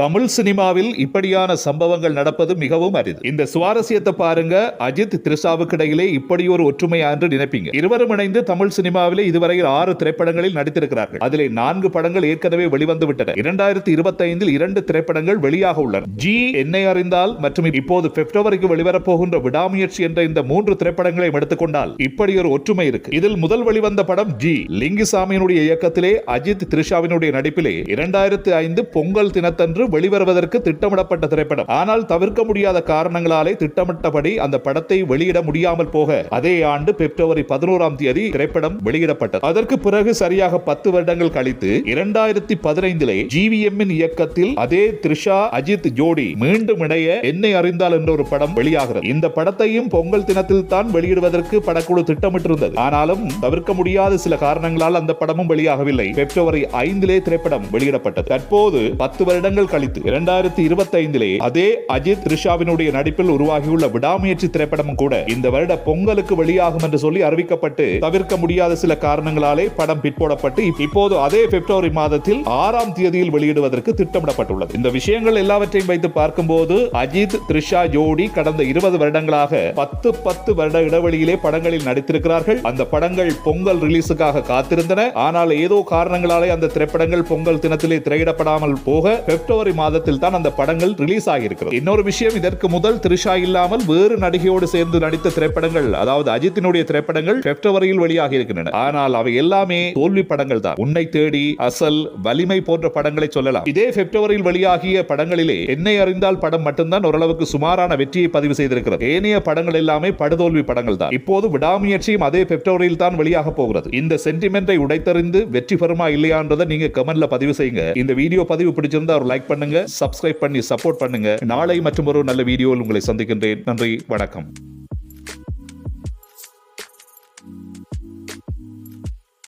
தமிழ் சினிமாவில் இப்படியான சம்பவங்கள் நடப்பது மிகவும் அரிது. இந்த சுவாரஸ்யத்தை பாருங்க. அஜித் த்ரிஷாவுக்கு இடையிலே இப்படி ஒரு ஒற்றுமை என்று நினைப்பீங்க. இருவரும் இணைந்து தமிழ் சினிமாவிலே இதுவரையில் ஆறு திரைப்படங்களில் நடித்திருக்கிறார்கள். அதிலே நான்கு படங்கள் ஏற்கனவே வெளிவந்து விட்டன இரண்டாயிரத்தி இருபத்தி ஐந்தில் இரண்டு திரைப்படங்கள் வெளியாக உள்ளன. ஜி என்னை அறிந்தால் மற்றும் இப்போது பிப்ரவரிக்கு வெளிவரப்போகின்ற விடாமுயற்சி என்ற இந்த மூன்று திரைப்படங்களையும் எடுத்துக்கொண்டால் இப்படி ஒரு ஒற்றுமை இருக்கு. இதில் முதல் வெளிவந்த படம் ஜி. லிங்கிசாமியினுடைய இயக்கத்திலே அஜித் த்ரிஷாவினுடைய நடிப்பிலே இரண்டாயிரத்தி ஐந்து பொங்கல் தினத்தன்று வெளிவருவதற்கு திட்டமிடப்பட்ட திரைப்படம். ஆனால் தவிர்க்க முடியாத காரணங்களாலே திட்டமிட்டபடி அந்த படத்தை வெளியிட முடியாமல் போக அதே ஆண்டு பிப்ரவரி பதினோராம் தேதி திரைப்படம் வெளியிடப்பட்டது. அதற்கு பிறகு சரியாக பத்து வருடங்கள் கழித்து இரண்டாயிரத்தி பதினைந்திலே ஜிவிஎம் இயக்கத்தில் அதே த்ரிஷா அஜித் ஜோடி மீண்டும் இணைய என்னை அறிந்தால் என்ற ஒரு படம் வெளியாகிறது. இந்த படத்தையும் பொங்கல் தினத்தில் தான் வெளியிடுவதற்கு படக்குழு திட்டமிட்டிருந்தது. ஆனாலும் தவிர்க்க முடியாத சில காரணங்களால் அந்த படமும் வெளியாகவில்லை. பிப்ரவரி ஐந்திலே திரைப்படம் வெளியிடப்பட்டது. தற்போது பத்து வருடங்கள் கழித்து இரண்டாயிரத்தி இருபத்தைந்திலே அதே அஜித் ரிஷாவினுடைய நடிப்பில் உருவாகியுள்ள விடாமுயற்சி திரைப்படமும் கூட இந்த வருட பொங்கலுக்கு வெளியாகும் என்று சொல்லி அறிவிக்கப்பட்டு தவிர்க்க முடியாத சில காரணங்களாலே படம் பிற்போடப்பட்டு இப்போது அதே பிப்ரவரி மாதத்தில் ஆறாம் தேதியில் வெளியிடுவதற்கு திட்டமிடப்பட்டுள்ளது. இந்த விஷயங்கள் எல்லாவற்றையும் வைத்து பார்க்கும்போது அஜித் த்ரிஷா ஜோடி கடந்த இருபது வருடங்களாக பத்து பத்து வருட இடைவெளியிலே படங்களில் நடித்திருக்கிறார்கள். அந்த படங்கள் பொங்கல் ரிலீஸுக்காக காத்திருந்தன. ஆனால் ஏதோ காரணங்களாலே அந்த திரைப்படங்கள் பொங்கல் தினத்திலே திரையிடப்படாமல் போக பெப்டோ பிப்ரவரி மாதத்தில் தான் அந்த படங்கள் ரிலீஸ் ஆகியிருக்கிறது. இன்னொரு விஷயம் இதற்கு முதல் த்ரிஷா இல்லாமல் வேறு நடிகையோடு சேர்ந்து நடித்த திரைப்படங்கள் அதாவது அஜித்தினுடைய திரைப்படங்கள் பிப்ரவரியில் வெளியாகி இருக்கின்றன. ஆனால் அவை எல்லாமே தோல்வி படங்கள் தான். உன்னை தேடி அசல் வலிமை போன்ற படங்களை சொல்லலாம். இதே பிப்ரவரியில் வெளியாகிய படங்களிலே என்னை அறிந்தால் படம் மட்டும்தான் ஓரளவுக்கு சுமாரான வெற்றியை பதிவு செய்திருக்கிறது. ஏனைய படங்கள் எல்லாமே படுதோல்வி படங்கள் தான். இப்போது விடாமுயற்சியும் அதே பிப்ரவரியில் தான் வெளியாக போகிறது. இந்த சென்டிமெண்டை உடைத்தறிந்து வெற்றி பெறுமா இல்லையான்றதை நீங்க கமெண்ட்ல பதிவு செய்யுங்க. இந்த வீடியோ பதிவு பிடிச்சிருந்தா ஒரு லைக் லைக் பண்ணுங்க சப்ஸ்கிரைப் பண்ணி சப்போர்ட் பண்ணுங்க. நாளை மற்றும் ஒரு நல்ல வீடியோவில் உங்களை சந்திக்கின்றேன். நன்றி வணக்கம்.